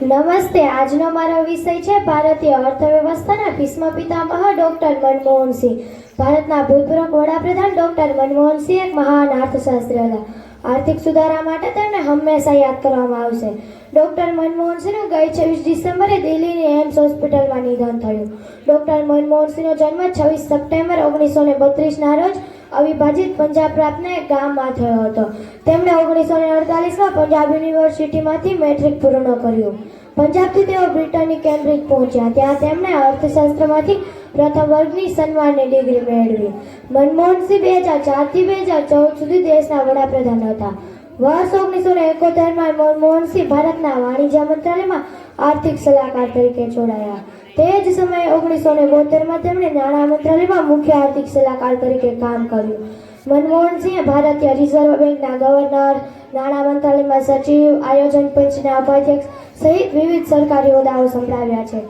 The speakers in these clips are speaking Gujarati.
નમસ્તે, આજનો મારો વિષય છે ભારતીય અર્થવ્યવસ્થાના ભીષ્મ પિતામહ ડોક્ટર મનમોહનસિંહ ભારતના ભૂતપૂર્વ વડાપ્રધાન ડોક્ટર મનમોહનસિંહ એક મહાન અર્થશાસ્ત્રી હતા આર્થિક સુધારા માટે તેમને હંમેશા યાદ કરવામાં આવશે. ડોક્ટર મનમોહનસિંહનું ગઈ છવ્વીસ ડિસેમ્બરે દિલ્હીની એમ્સ હોસ્પિટલમાં નિધન થયું. ડોક્ટર મનમોહનસિંહનો જન્મ છવ્વીસ સપ્ટેમ્બર ઓગણીસો ને બત્રીસના રોજ અવિભાજિત પંજાબ પ્રાંતના ગામમાં થયો હતો. તેમણે ઓગણીસો ને અડતાલીસમાં પંજાબ યુનિવર્સિટીમાંથી મેટ્રિક પૂર્ણ કર્યું. પંજાબથી તેઓ બ્રિટનની કેમ્બ્રિજ પહોંચ્યા. ત્યાં તેમણે અર્થશાસ્ત્રમાંથી પ્રથમ વર્ગની સન્માનની ડિગ્રી મેળવી. મનમોહનસિંહ બે હજાર ચારથી બે હજાર ચૌદ સુધી દેશના વડાપ્રધાન હતા. વર્ષ ઓગણીસો ને એકોતેરમાં મનમોહનસિંહ ભારતના વાણિજ્ય મંત્રાલયમાં આર્થિક સલાહકાર તરીકે જોડાયા. તે જ સમયે ઓગણીસો ને બોતેરમાં તેમણે નાણાં મંત્રાલયમાં મુખ્ય આર્થિક સલાહકાર તરીકે કામ કર્યું. મનમોહનસિંહે ભારતીય રિઝર્વ બેંકના ગવર્નર, નાણાં મંત્રાલયમાં સચિવ, આયોજન પંચના ઉપાધ્યક્ષ સહિત વિવિધ સરકારી હોદ્દાઓ સંભળાવ્યા છે.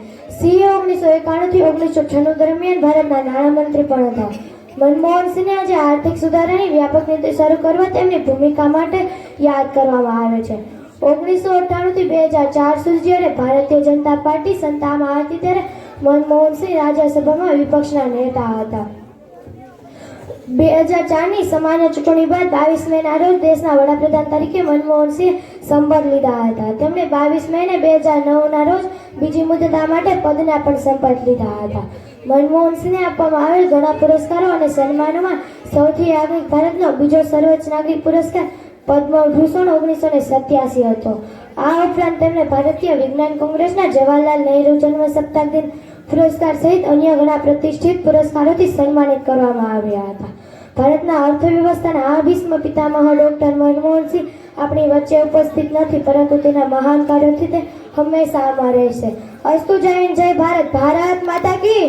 સિંહે ઓગણીસો એકાણુંથી ઓગણીસો છન્નું દરમિયાન ભારતના નાણામંત્રી પણ હતા. મનમોહનસિંહને આજે આર્થિક સુધારાની વ્યાપક નીતિ શરૂ કરવા તેમની ભૂમિકા માટે યાદ કરવામાં આવે છે. ઓગણીસો અઠ્ઠાણુંથી બે હજાર ચાર સુધી જ્યારે ભારતીય જનતા પાર્ટી સત્તામાં હતી ત્યારે મનમોહનસિંહ રાજ્યસભામાં વિપક્ષના નેતા હતા. બે હજાર ચારની સામાન્ય ચૂંટણી બાદ બાવીસ મેના રોજ દેશના વડાપ્રધાન તરીકે મનમોહનસિંહ સંપદ લીધા હતા. તેમણે બાવીસ મેને બે હજાર નવના રોજ બીજી મુદ્દા માટે પદના પણ સંપદ લીધા હતા. મનમોહનસિંહને આપવામાં આવેલ ઘણા પુરસ્કારો અને સન્માનોમાં સૌથી આગળ ભારતનો બીજો સર્વોચ્ચ નાગરિક પુરસ્કાર પદ્મભૂષણ ઓગણીસો ને સત્યાસી હતો. આ ઉપરાંત તેમણે ભારતીય વિજ્ઞાન કોંગ્રેસના જવાહરલાલ નહેરુ જન્મ શતાબ્દી પુરસ્કાર સહિત અન્ય ઘણા પ્રતિષ્ઠિત પુરસ્કારોથી સન્માનિત કરવામાં આવ્યા હતા. ભારતના અર્થવ્યવસ્થાના આ ભીષ્મ પિતામહ ડોક્ટર મનમોહનસિંહ આપણી વચ્ચે ઉપસ્થિત નથી, પરંતુ તેના મહાન કાર્યોથી તે હંમેશા આમાં રહેશે. અસ્તુ જય જય ભારત ભારત માતા કી!